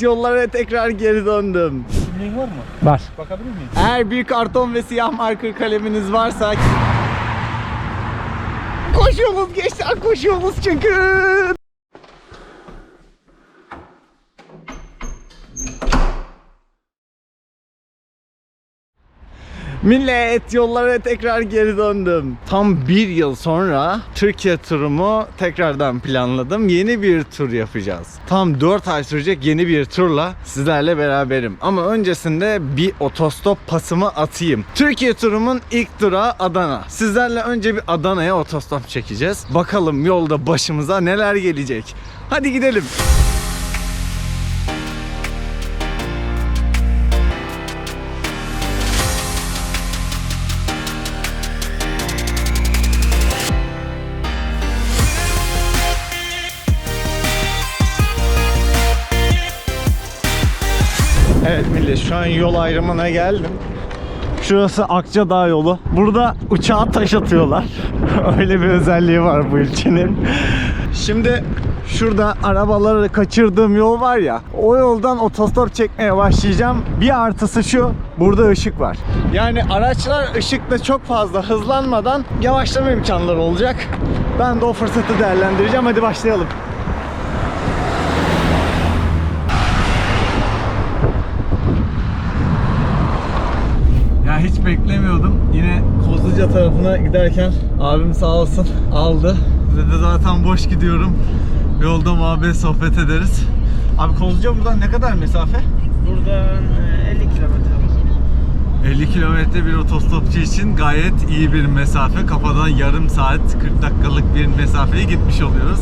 Evet yollara tekrar geri döndüm. Kimliğin var mı? Var. Bakabilir miyim? Eğer büyük karton ve siyah marker kaleminiz varsa Koşuyoruz gençler koşuyoruz çünkü Millet yollara tekrar geri döndüm. Tam bir yıl sonra Türkiye turumu tekrardan planladım. Yeni bir tur yapacağız. Tam 4 ay sürecek yeni bir turla sizlerle beraberim. Ama öncesinde bir otostop pasımı atayım. Türkiye turumun ilk durağı Adana. Sizlerle önce bir Adana'ya otostop çekeceğiz. Bakalım yolda başımıza neler gelecek. Hadi gidelim. Evet millet şu an yol ayrımına geldim. Şurası Akçadağ yolu. Burada uçağa taş atıyorlar. Öyle bir özelliği var bu ilçenin. Şimdi şurada arabaları kaçırdığım yol var ya o yoldan otostop çekmeye başlayacağım. Bir artısı şu burada ışık var. Yani araçlar ışıkta çok fazla hızlanmadan yavaşlama imkanları olacak. Ben de o fırsatı değerlendireceğim. Hadi başlayalım. Hiç beklemiyordum. Yine Kozluca tarafına giderken abim sağ olsun aldı. Dedi zaten boş gidiyorum. Yolda muhabbet sohbet ederiz. Abi Kozluca buradan ne kadar mesafe? Buradan e, 50 kilometre. 50 kilometre bir otostopçu için gayet iyi bir mesafe. Kafadan yarım saat 40 dakikalık bir mesafeye gitmiş oluyoruz.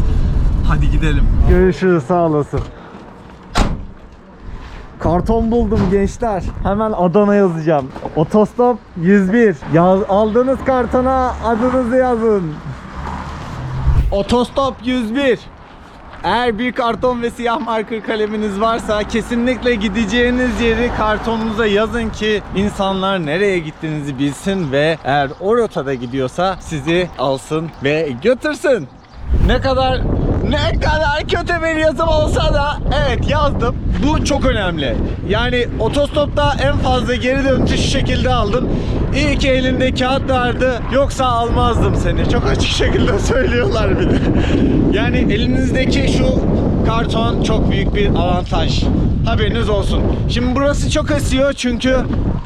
Hadi gidelim. Görüşürüz sağ olasın. Karton buldum gençler. Hemen Adana yazacağım. Otostop 101. Yaz, aldığınız kartona adınızı yazın. Otostop 101. Eğer büyük karton ve siyah marker kaleminiz varsa kesinlikle gideceğiniz yeri kartonunuza yazın ki insanlar nereye gittiğinizi bilsin ve eğer o rotada gidiyorsa sizi alsın ve götürsün. Ne kadar ne kadar kötü bir yazım olsa da evet yazdım. Bu çok önemli. Yani otostopta en fazla geri dönüşü şu şekilde aldım. İyi ki elinde kağıt vardı. Yoksa almazdım seni. Çok açık şekilde söylüyorlar bir de. Yani elinizdeki şu karton çok büyük bir avantaj. Haberiniz olsun. Şimdi burası çok esiyor çünkü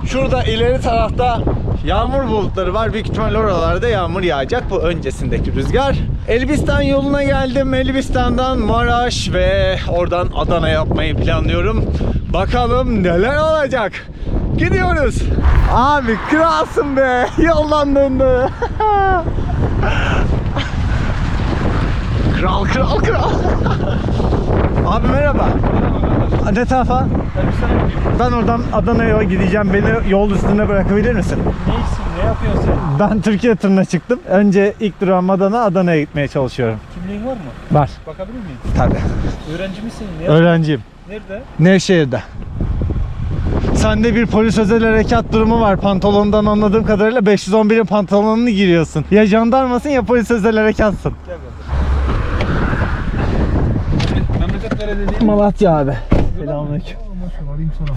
şurada ileri tarafta Yağmur bulutları var. Büyük ihtimalle oralarda yağmur yağacak. Bu öncesindeki rüzgar. Elbistan yoluna geldim. Elbistan'dan Maraş ve oradan Adana yapmayı planlıyorum. Bakalım neler olacak. Gidiyoruz. Abi kralsın be. Yoldan döndü. kral kral kral. Abi merhaba. Ne tarafa? Ben oradan Adana'ya gideceğim. Beni yol üstünde bırakabilir misin? Neysin? Ne yapıyorsun sen? Ben Türkiye turuna çıktım. Önce ilk durağım Adana, Adana'ya gitmeye çalışıyorum. Kimliğin var mı? Var. Bakabilir miyim? Tabii. Öğrenci misin? Ne Öğrenciyim. Nerede? Nevşehir'de. Sende bir polis özel harekat durumu var. Pantolondan anladığım kadarıyla 511'in pantolonunu giriyorsun. Ya jandarmasın ya polis özel harekatsın. Gel bakalım. Nerede Malatya abi. Selamünaleyküm. Maşallah alayım sana.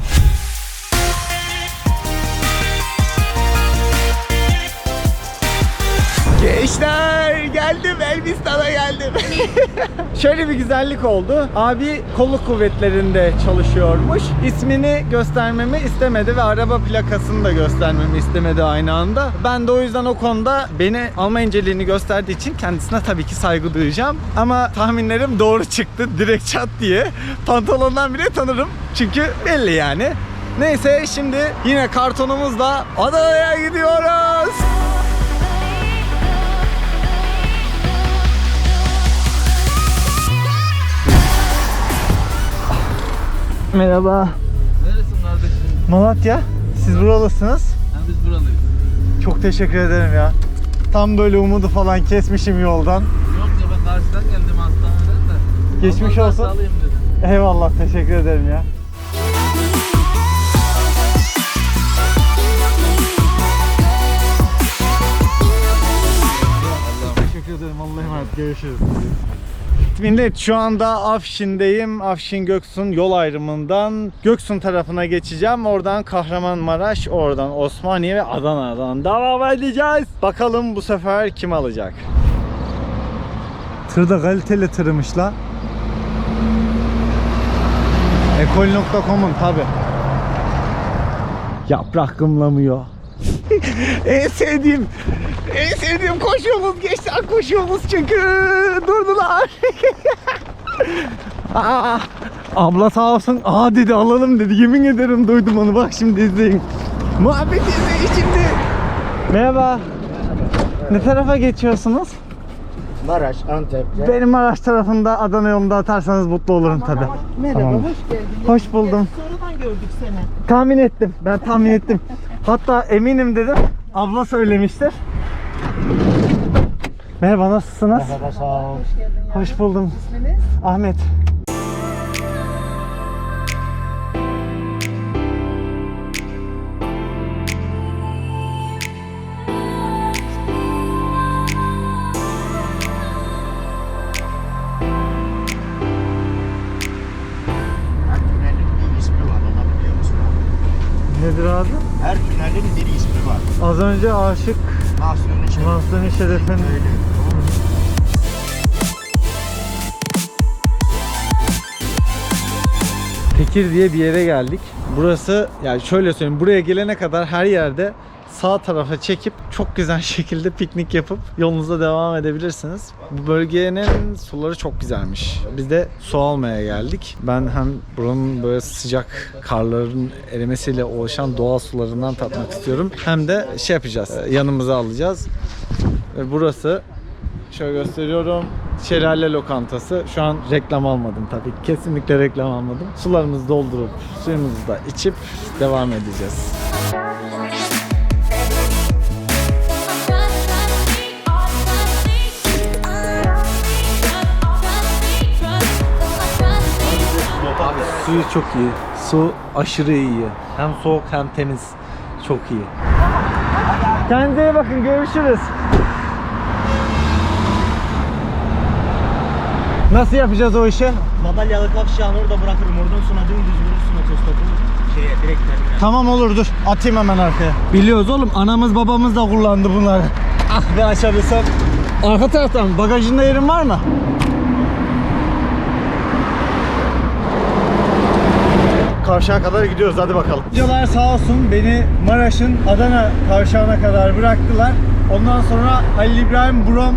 Gençler geldim Elbistan'a geldim. Şöyle bir güzellik oldu. Abi kolluk kuvvetlerinde çalışıyormuş. İsmini göstermemi istemedi ve araba plakasını da göstermemi istemedi aynı anda. Ben de o yüzden o konuda beni alma inceliğini gösterdiği için kendisine tabii ki saygı duyacağım. Ama tahminlerim doğru çıktı direkt çat diye. Pantolondan bile tanırım. Çünkü belli yani. Neyse şimdi yine kartonumuzla Adana'ya gidiyoruz. Merhaba. Neresin kardeşim? Malatya. Siz buralısınız. Ha, biz buralıyız. Çok teşekkür ederim ya. Tam böyle umudu falan kesmişim yoldan. Yok ya ben karşıdan geldim hastaneden de. Geçmiş Ambulans olsun. Eyvallah teşekkür ederim ya. Teşekkür ederim. Allah'a emanet. Görüşürüz. Evet millet şu anda Afşin'deyim. Afşin Göksun yol ayrımından Göksun tarafına geçeceğim. Oradan Kahramanmaraş, oradan Osmaniye ve Adana'dan devam edeceğiz. Bakalım bu sefer kim alacak? Tır da kaliteli tırmış la. Ekol.com'un tabi. Yaprak gımlamıyor. en sevdiğim, en sevdiğim koşuyoruz gençler koşuyoruz çünkü durdular. Aa, abla sağ olsun. Aa dedi alalım dedi. Yemin ederim duydum onu. Bak şimdi izleyin. Muhabbet izleyin şimdi. Merhaba. Ne tarafa geçiyorsunuz? Maraş, Antep. Benim Maraş tarafında Adana yolunda atarsanız mutlu olurum tabi. Merhaba, Tamam. hoş geldin. Hoş buldum. Sonradan gördük seni. Tahmin ettim. Ben tahmin ettim. Hatta eminim dedim. Abla söylemiştir. Merhaba nasılsınız? Merhaba, sağ ol. Hoş geldin ya. Hoş buldum. İsminiz? Ahmet. Nedir abi? Her tünelin bir ismi var. Az önce aşık Mahsun'un. Mahsuni Şeref'in Öyle. Tekir diye bir yere geldik. Burası yani şöyle söyleyeyim buraya gelene kadar her yerde sağ tarafa çekip çok güzel şekilde piknik yapıp yolunuza devam edebilirsiniz. Bu bölgenin suları çok güzelmiş. Biz de su almaya geldik. Ben hem buranın böyle sıcak karların erimesiyle oluşan doğal sularından tatmak istiyorum. Hem de şey yapacağız. Yanımıza alacağız. Ve burası Şöyle gösteriyorum. Şelale lokantası. Şu an reklam almadım tabii. Kesinlikle reklam almadım. Sularımızı doldurup suyumuzu da içip devam edeceğiz. Suyu çok iyi. Su aşırı iyi. Hem soğuk hem temiz. Çok iyi. Kendinize bakın. Görüşürüz. Nasıl yapacağız o işi? Madalyalı kavşağını orada bırakırım. Oradan sonra dümdüz vurursun otostopu. Şeye, direkt terminal. Tamam olur dur. Atayım hemen arkaya. Biliyoruz oğlum. Anamız babamız da kullandı bunları. Ah be açabilsem. Arka taraftan bagajında yerin var mı? Kavşağa kadar gidiyoruz hadi bakalım. Videolar sağ olsun beni Maraş'ın Adana kavşağına kadar bıraktılar. Ondan sonra Halil İbrahim Brom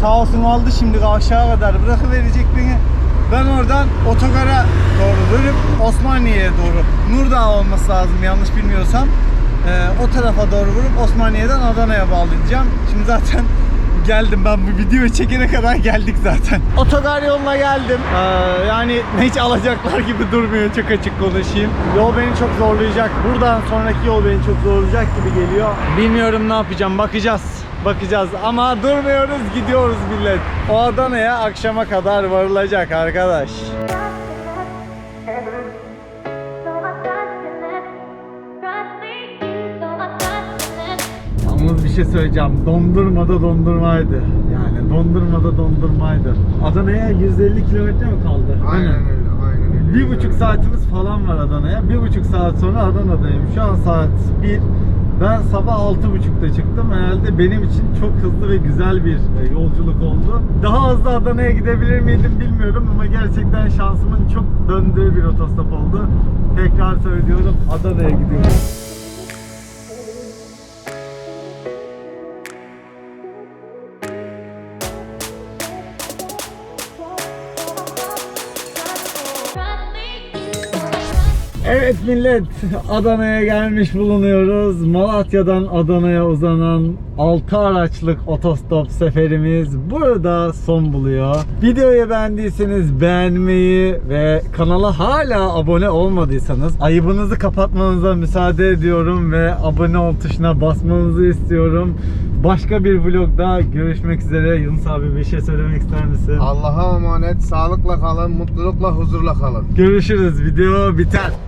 sağ olsun aldı şimdi kavşağa kadar bırakıverecek beni. Ben oradan otogara doğru dönüp Osmaniye'ye doğru Nurdağ olması lazım yanlış bilmiyorsam. Ee, o tarafa doğru vurup Osmaniye'den Adana'ya bağlayacağım. Şimdi zaten geldim ben bu videoyu çekene kadar geldik zaten. Otogar yoluna geldim. Ee, yani hiç alacaklar gibi durmuyor çok açık konuşayım. Yol beni çok zorlayacak. Buradan sonraki yol beni çok zorlayacak gibi geliyor. Bilmiyorum ne yapacağım bakacağız. Bakacağız ama durmuyoruz gidiyoruz millet. O Adana'ya akşama kadar varılacak arkadaş. Şey söyleyeceğim. Dondurma da dondurmaydı. Yani dondurma da dondurmaydı. Adana'ya 150 kilometre mi kaldı? Aynen öyle, aynen öyle. Bir buçuk saatimiz falan var Adana'ya. Bir buçuk saat sonra Adana'dayım. Şu an saat 1. Ben sabah altı buçukta çıktım. Herhalde benim için çok hızlı ve güzel bir e, yolculuk oldu. Daha hızlı Adana'ya gidebilir miydim bilmiyorum ama gerçekten şansımın çok döndüğü bir otostop oldu. Tekrar söylüyorum Adana'ya gidiyorum. Millet Adana'ya gelmiş bulunuyoruz. Malatya'dan Adana'ya uzanan 6 araçlık otostop seferimiz burada son buluyor. Videoyu beğendiyseniz beğenmeyi ve kanala hala abone olmadıysanız ayıbınızı kapatmanıza müsaade ediyorum ve abone ol tuşuna basmanızı istiyorum. Başka bir vlogda görüşmek üzere. Yunus abi bir şey söylemek ister misin? Allah'a emanet, sağlıkla kalın, mutlulukla, huzurla kalın. Görüşürüz. Video biter.